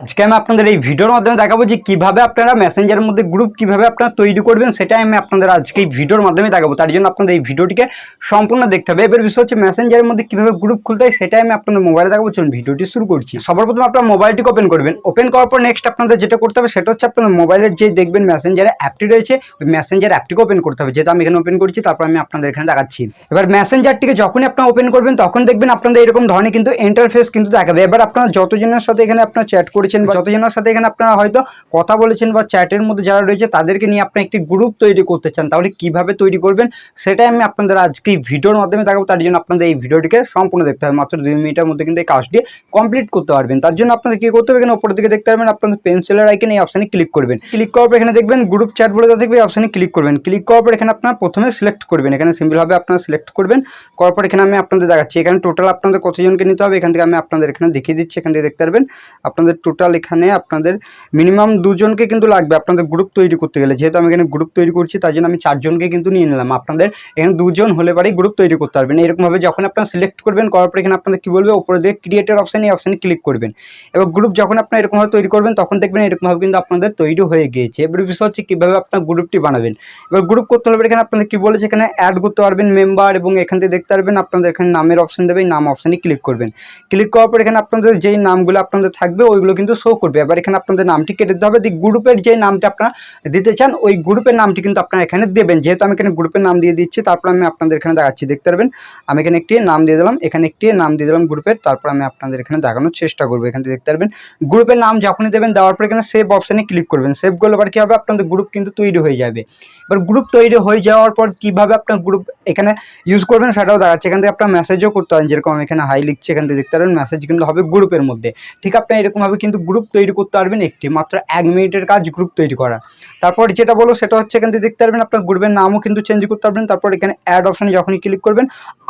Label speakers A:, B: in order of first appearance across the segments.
A: আজকে আমি আপনাদের এই ভিডিওর মাধ্যমে দেখাবো যে কীভাবে আপনারা মেসেঞ্জারের মধ্যে গ্রুপ কীভাবে আপনারা তৈরি করবেন, সেটাই আমি আপনাদের আজকে এই ভিডিওর মাধ্যমে দেখাবো। তার জন্য আপনাদের এই ভিডিওটিকে সম্পূর্ণ দেখতে হবে। এবার বিষয় হচ্ছে মেসেঞ্জারের মধ্যে কীভাবে গ্রুপ খুলতে হয়, সেটাই আমি আপনাদের মোবাইলে দেখাবো। চলুন ভিডিওটি শুরু করছি। সবার প্রথমে আপনার মোবাইলটিকে ওপেন করবেন। ওপেন করার পর নেক্সট আপনাদের যেটা করতে হবে, সেটা হচ্ছে আপনাদের মোবাইলের যে দেখবেন মেসেঞ্জারে অ্যাপটি রয়েছে, ওই মেসেঞ্জার অ্যাপটিকে ওপেন করতে হবে। যেহেতু আমি এখানে ওপেন করছি, তারপর আমি আপনাদের এখানে দেখাচ্ছি। এবার মেসেঞ্জারটিকে যখনই আপনারা ওপেন করবেন, তখন দেখবেন আপনাদের এরকম ধরনের কিন্তু ইন্টারফেস কিন্তু দেখাবে। এবার আপনারা যতজনের সাথে এখানে আপনার চ্যাট করেছেন বা যতজনের সাথে এখানে আপনারা হয়তো কথা বলেছেন বা চ্যাটের মধ্যে যারা রয়েছে তাদেরকে নিয়ে আপনি একটি গ্রুপ তৈরি করতে চান তাহলে কীভাবে তৈরি করবেন সেটাই আমি আপনাদের আজকে এই ভিডিওর মাধ্যমে দেখাবো। তার জন্য আপনাদের এই ভিডিওটিকে সম্পূর্ণ দেখতে হবে। মাত্র দুই মিনিটের মধ্যে কিন্তু এই কাজটি কমপ্লিট করতে পারবেন। তার জন্য আপনাদের কি করতে হবে? এখানে উপরের দিকে দেখতে পারবেন আপনাদের পেন্সিলের আইকন এই অপশানে ক্লিক করবেন। ক্লিক করার পর এখানে দেখবেন গ্রুপ চ্যাট বলে থাকবে এই অপশানে ক্লিক করবেন। ক্লিক করার পর এখানে আপনারা প্রথমে সিলেক্ট করবেন। এখানে সিম্পলভাবে আপনারা সিলেক্ট করবেন। করার পর এখানে আমি আপনাদের দেখাচ্ছি। এখানে টোটাল আপনাদের কতজনকে নিতে হবে? এখান থেকে আমি আপনাদের এখানে দেখিয়ে দিচ্ছি। এখান থেকে দেখতে পারবেন আপনাদের টোটাল এখানে আপনাদের মিনিমাম দুজনকে কিন্তু লাগবে আপনাদের গ্রুপ তৈরি করতে গেলে। যেহেতু আমি এখানে গ্রুপ তৈরি করছি, তার জন্য আমি চারজনকে কিন্তু নিয়ে নিলাম। আপনাদের এখানে দুজন হলে পারেই গ্রুপ তৈরি করতে পারবেন। এরকমভাবে যখন আপনারা সিলেক্ট করবেন, করার পর এখানে আপনাদের কী বলবে? ওপরে দিয়ে ক্রিয়েটার অপশান এই অপশানে ক্লিক করবেন। এবার গ্রুপ যখন আপনারা এরকমভাবে তৈরি করবেন, তখন দেখবেন এরকমভাবে কিন্তু আপনাদের তৈরি হয়ে গিয়েছে। এবার বিষয় হচ্ছে কীভাবে আপনার গ্রুপটি বানাবেন। এবার গ্রুপ করতে হলে এখানে আপনাদের কী বলেছে? এখানে অ্যাড করতে পারবেন মেম্বার এবং এখান থেকে দেখতে পারবেন আপনাদের এখানে নামের অপশান দেবে, এই নাম অপশানে ক্লিক করবেন। ক্লিক করার পর এখানে আপনাদের যেই নামগুলো আপনাদের থাকবে, ওইগুলো কিন্তু শো করবে। এবার এখানে আপনাদের নামটি কেটে দিতে হবে। গ্রুপের যে নামটা আপনারা দিতে চান, ওই গ্রুপের নামটি কিন্তু আপনারা এখানে দেবেন। যেহেতু আমি এখানে গ্রুপের নাম দিয়ে দিচ্ছি, তারপর আমি আপনাদের এখানে দেখাচ্ছি। দেখতে পারবেন, আমি এখানে একটি নাম দিয়ে দিলাম, এখানে একটি নাম দিয়ে দিলাম গ্রুপের তারপর আমি আপনাদের এখানে দেখানোর চেষ্টা করব। এখান দেখতে পারবেন গ্রুপের নাম যখনই দেবেন, দেওয়ার পর এখানে সেভ অপশানে ক্লিক করবেন। সেভ করলে আবার কী হবে? আপনাদের গ্রুপ কিন্তু তৈরি হয়ে যাবে। এবার গ্রুপ তৈরি হয়ে যাওয়ার পর কীভাবে আপনার গ্রুপ এখানে ইউজ করবেন সেটাও দেখাচ্ছে। এখান থেকে আপনার মেসেজও করতে পারেন, যেরকম এখানে হাই লিখছি, এখান থেকে দেখতে পারবেন মেসেজ কিন্তু হবে গ্রুপের মধ্যে। ঠিক আপনি এরকমভাবে কিন্তু গ্রুপ তৈরি করতে পারবেন একটি, মাত্র এক মিনিটের কাজ গ্রুপ তৈরি করা। তারপর যেটা বলো সেটা হচ্ছে এখান থেকে দেখতে পারবেন আপনার গ্রুপের নামও কিন্তু চেঞ্জ করতে পারবেন, তারপর এখানে অ্যাড অপশানে যখনই ক্লিক করবেন,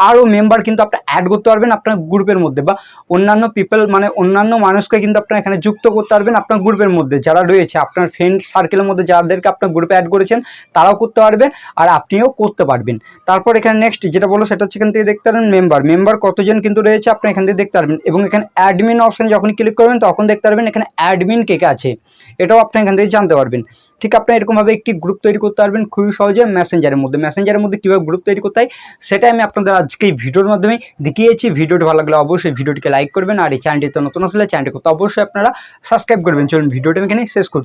A: আরও মেম্বার কিন্তু আপনার অ্যাড করতে পারবেন আপনার গ্রুপের মধ্যে বা অন্যান্য পিপল মানে অন্যান্য মানুষকে কিন্তু আপনার এখানে যুক্ত করতে পারবেন আপনার গ্রুপের মধ্যে। যারা রয়েছে, আপনার ফ্রেন্ড সার্কেলের মধ্যে যাদেরকে আপনার গ্রুপে অ্যাড করেছেন, তারাও করতে পারবে আর আপনিও করতে পারবেন। তারপর এখানে নেক্সট যেটা বলো সেটা হচ্ছে এখান থেকে দেখতে পারবেন মেম্বার মেম্বার কতজন কিন্তু রয়েছে আপনি এখান থেকে দেখতে পারবেন এবং এখানে অ্যাডমিন অপশান যখনই ক্লিক করবেন, তখন দেখতে পারবেন এখানে অ্যাডমিন কে কে আছে, এটাও আপনি এখান থেকে জানতে পারবেন। ঠিক আপনি এরকমভাবে একটি গ্রুপ তৈরি করতে পারবেন, খুবই সহজে মেসেঞ্জারের মধ্যে। মেসেঞ্জারের মধ্যে কীভাবে গ্রুপ তৈরি করতে হয়, সেটাই আমি আপনাদের আজকে এই ভিডিওর মাধ্যমে দেখিয়েছি। ভিডিওটি ভালো লাগলে অবশ্যই ভিডিওটিকে লাইক করবেন, আর এই চ্যানেলটিতে নতুন আসলে চ্যানেলটি করতে অবশ্যই আপনারা সাবস্ক্রাইব করবেন। চলুন, ভিডিওটি এখানে শেষ করছি।